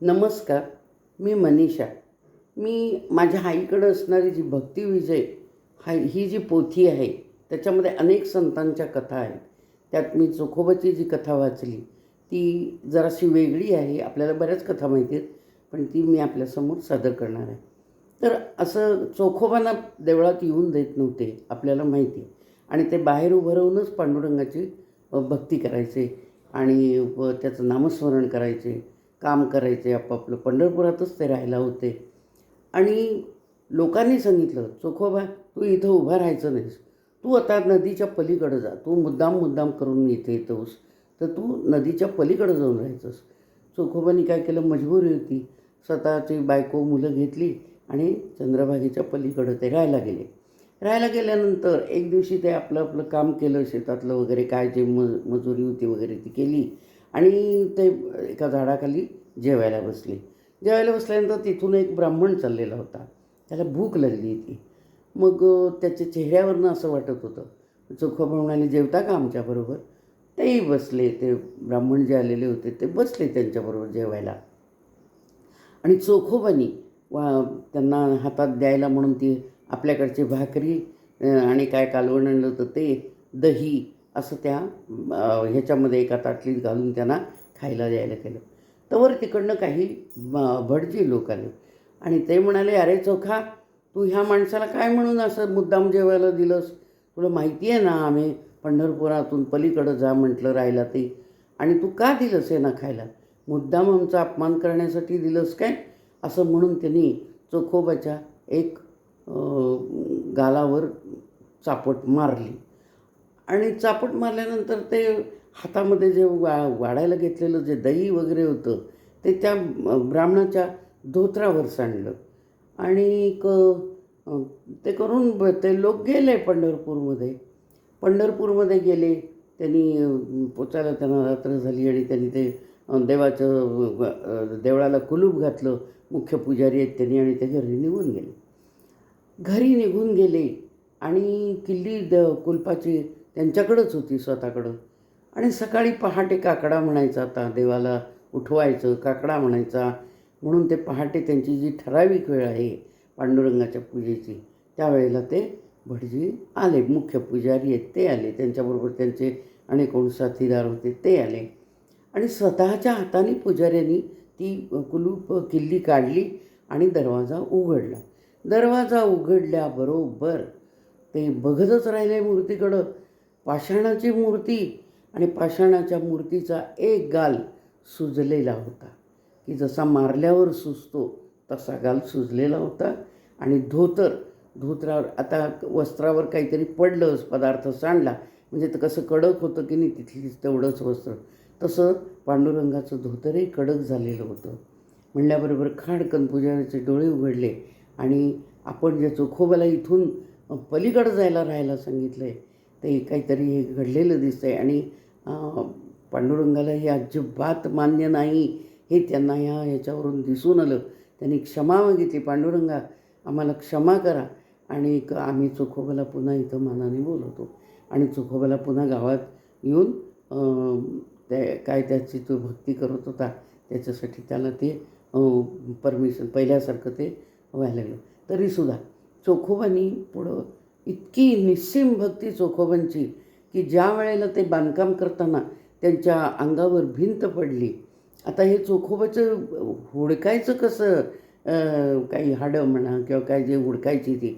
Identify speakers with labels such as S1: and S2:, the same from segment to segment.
S1: नमस्कार मी मनीषा. मी माझ्या आईकडं असणारी जी भक्तिविजय हा ही जी पोथी आहे त्याच्यामध्ये अनेक संतांच्या कथा आहेत. त्यात मी चोखोबाची जी कथा वाचली ती जराशी वेगळी आहे आपल्याला बऱ्याच कथा माहिती आहेत पण ती मी आपल्यासमोर सादर करणार आहे. तर असं चोखोबांना देवळात येऊन देत नव्हते आपल्याला माहिती आहे. आणि ते बाहेर उभं राहूनच पांडुरंगाची भक्ती करायचे आणि व त्याचं नामस्मरण करायचे. काम करायचे आपापलं. पंढरपुरातच ते राहायला होते. आणि लोकांनी सांगितलं चोखोबा तू इथं उभा राहायचं नाहीस. तू आता नदीच्या पलीकडं जा. तू मुद्दाम मुद्दाम करून इथे येतोस. तर तू नदीच्या पलीकडं जाऊन राहायचंस. चोखोबानी काय केलं? मजबुरी होती. स्वतःची बायको मुलं घेतली आणि चंद्रभागेच्या पलीकडं ते राहायला गेले. राहायला गेल्यानंतर एक दिवशी ते आपलं आपलं काम केलं शेतातलं वगैरे काय जे म मजुरी होती वगैरे ती केली. आणि ते एका झाडाखाली जेवायला बसले. जेवायला बसल्यानंतर तिथून एक ब्राह्मण चाललेला होता. त्याला भूक लागली होती. मग त्याच्या चेहऱ्यावरनं असं वाटत होतं. चोखोबा म्हणाले जेवता का आमच्याबरोबर तेही बसले. ते ब्राह्मण जे आलेले होते ते बसले त्यांच्याबरोबर जेवायला. आणि चोखोबानी वा त्यांना हातात द्यायला म्हणून ती आपल्याकडची भाकरी आणि काय कालवण आणलं होतं ते दही असं त्या ह्याच्यामध्ये एका ताटलीत घालून त्यांना खायला द्यायला केलं. तवर तिकडनं काही भटजी लोक आले. आणि ते म्हणाले अरे चोखा तू ह्या माणसाला काय म्हणून असं मुद्दाम जेवायला दिलंस? तुला माहिती आहे ना आम्ही पंढरपुरातून पलीकडं जा म्हटलं राहिला ते. आणि तू का दिलंस आहे ना खायला? मुद्दाम आमचा अपमान करण्यासाठी दिलंस काय? असं म्हणून त्यांनी चोखोबाच्या एक गालावर चापट मारली. आणि चापट मारल्यानंतर ते हातामध्ये जे वा वाढायला घेतलेलं जे दही वगैरे होतं ते त्या ब्राह्मणाच्या धोत्रावर सांडलं. आणि क ते करून ते लोक गेले पंढरपूरमध्ये. पंढरपूरमध्ये गेले त्यांनी पोचायला त्यांना रात्र झाली आणि त्यांनी ते देवाचं देवळाला कुलूप घातलं. मुख्य पुजारी आहेत त्यांनी आणि ते घरी निघून गेले. घरी निघून गेले आणि किल्ली द कुलपाची त्यांच्याकडंच होती स्वतःकडं. आणि सकाळी पहाटे काकडा म्हणायचा आता देवाला उठवायचं काकडा म्हणायचा. म्हणून ते पहाटे त्यांची जी ठराविक वेळ आहे पांडुरंगाच्या पूजेची त्यावेळेला ते भटजी आले. मुख्य पुजारी आहेत ते आले. त्यांच्याबरोबर त्यांचे अनेक कोण साथीदार होते ते आले. आणि स्वतःच्या हाताने पुजाऱ्यांनी ती कुलूप किल्ली काढली आणि दरवाजा उघडला. दरवाजा उघडल्याबरोबर ते बघतच राहिले मूर्तीकडं. पाषाणाची मूर्ती आणि पाषाणाच्या मूर्तीचा एक गाल सुजलेला होता. की जसा मारल्यावर सुजतो तसा गाल सुजलेला होता. आणि धोतर धोतरावर आता वस्त्रावर काहीतरी पडलंच पदार्थ सांडला. म्हणजे तर कसं कडक होतं की नाही तिथलीच तेवढंच वस्त्र. तसं पांडुरंगाचं धोतरही कडक झालेलं होतं. म्हणल्याबरोबर खाडकन पुजाऱ्याचे डोळे उघडले. आणि आपण ज्या चोखोबाला इथून पलीकडं जायला राहायला सांगितलं आहे ते काहीतरी घडलेलं दिसतं आहे आणि पांडुरंगाला हे अजिबात मान्य नाही हे त्यांना ह्या ह्याच्यावरून दिसून आलं. त्यांनी क्षमा मागितली. पांडुरंगा आम्हाला क्षमा करा आणि एक आम्ही चोखोबाला पुन्हा इथं मानाने बोलवतो आणि चोखोबाला पुन्हा गावात येऊन त्या काय त्याची तो भक्ती करत होता त्याच्यासाठी त्याला ते परमिशन पहिल्यासारखं ते व्हायला लागलं. तरीसुद्धा चोखोबानी पुढं इतकी निस्सीम भक्ती चोखोबांची की ज्या वेळेला ते बांधकाम करताना त्यांच्या अंगावर भिंत पडली आता हे चोखोबाचं हुडकायचं कसं? काही हाडं म्हणा किंवा काय जे हुडकायची ती.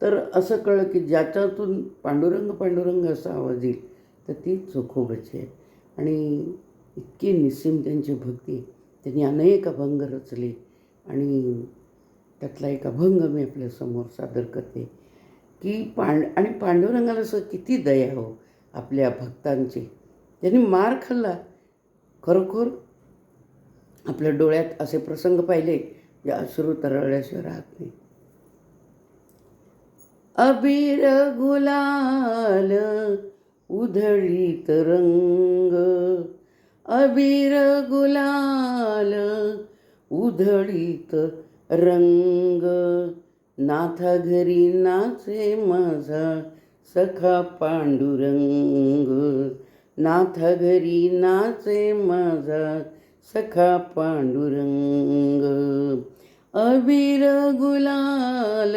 S1: तर असं कळलं की ज्याच्यातून पांडुरंग पांडुरंग असा आवाज येईल तर ती चोखोबाची आहे. आणि इतकी निस्सीम त्यांची भक्ती त्यांनी अनेक अभंग रचले. आणि त्यातला एक अभंग मी आपल्यासमोर सादर करते. की पांड आणि पांडुरंगाला असं किती दया हो आपल्या भक्तांची. त्यांनी मार खाल्ला खरोखर आपल्या डोळ्यात असे प्रसंग पाहिले जे अश्रू तरळल्याशिवाय राहत नाही. अबीर गुलाल उधळी रंग अबीर गुलाल उधळीत रंग. नाथा घरी नाचे माझा सखा पांडुरंग. नाथा घरी नाचे माझा सखा पांडुरंग. अबीर गुलाल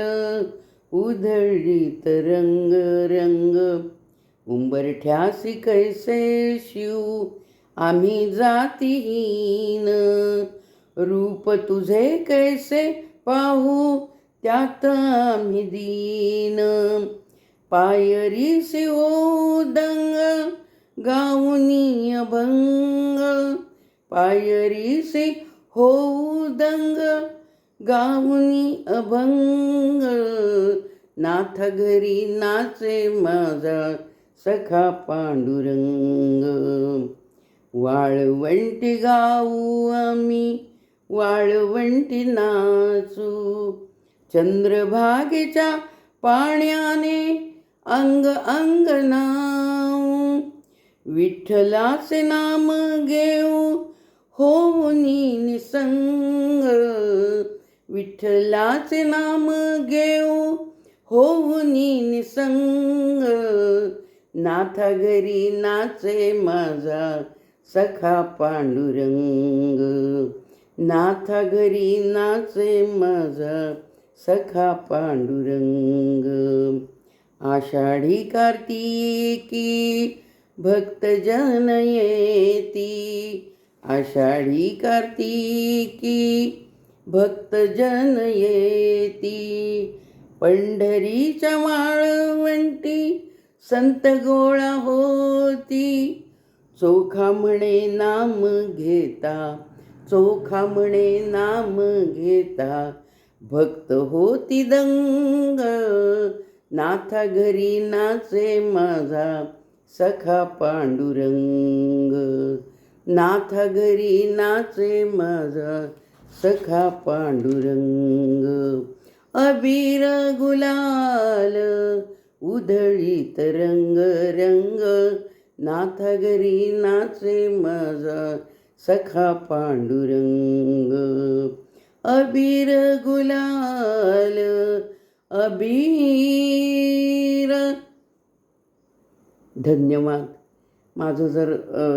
S1: उधळीत रंग रंग. उंबरठ्यासी कैसे शिव आम्ही जातीहीन. रूप तुझे कैसे पाहू? त्यात आम्ही दीन पायरीसी हो दंग गाऊनी अभंग पायरी से हो दंग गाऊनी अभंग नाथ घरी नाचे माझा सखा पांडुरंग. वाळवंटी गाऊ आम्ही वाळवंटी नाचू. चंद्रभागेच्या पाण्याने अंग अंग नाव. विठ्ठलाचे नाम घेऊ होऊनी निसंग. विठ्ठलाचे नाम घेऊ होऊनी निसंग. नाथा घरी नाचे माझा सखा पांडुरंग. नाथा घरी नाचे माझा सखा पांडुरंग। आषाढी कार्तिकी भक्तजन येती। आषाढी कार्तिकी भक्तजन येती। पंढरीच्या माळवंटी संत गोळा होती। चोखा म्हणे नाम घेता चोखा म्हणे नाम घेता। भक्त होती दंग नाथा घरी नाचे माझा सखा पांडुरंग. नाथा घरी नाचे माझा सखा पांडुरंग. अबीर गुलाल उधळीत रंग रंग. नाथा घरी नाचे माझा सखा पांडुरंग. अबीर गुलाल अबीर. धन्यवाद. माझं जर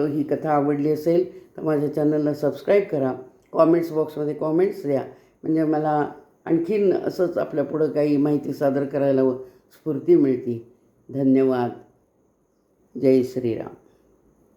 S1: ही कथा आवडली असेल तर माझ्या चॅनलला सबस्क्राईब करा. कॉमेंट्स बॉक्समध्ये कॉमेंट्स द्या. म्हणजे मला आणखीन असंच आपल्या पुढं काही माहिती सादर करायला व स्फूर्ती मिळते. धन्यवाद. जय श्रीराम.